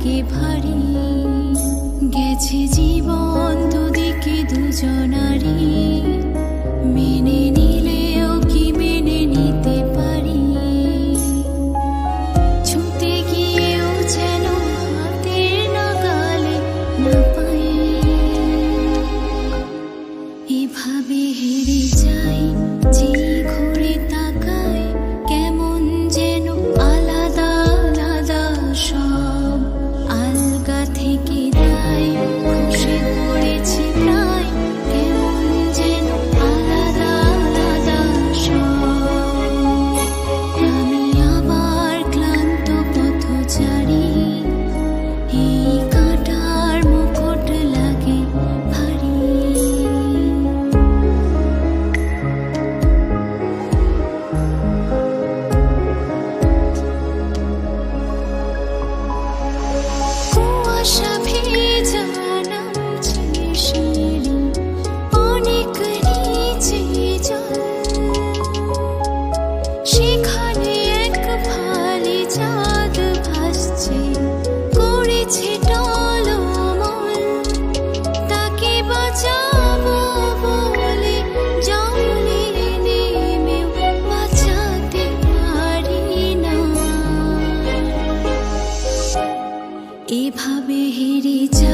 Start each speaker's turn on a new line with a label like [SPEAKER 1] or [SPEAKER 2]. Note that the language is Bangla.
[SPEAKER 1] লাগে ভারী? গেছে জীবন দুদিকে দুজনারই। মেনে নিলেও কি মেনে নিতে পারি? ছুটে গিয়েও যেন হাতের নাগালে না পাই। এভাবে হেরে যাই যে ঘুরে তা тебя.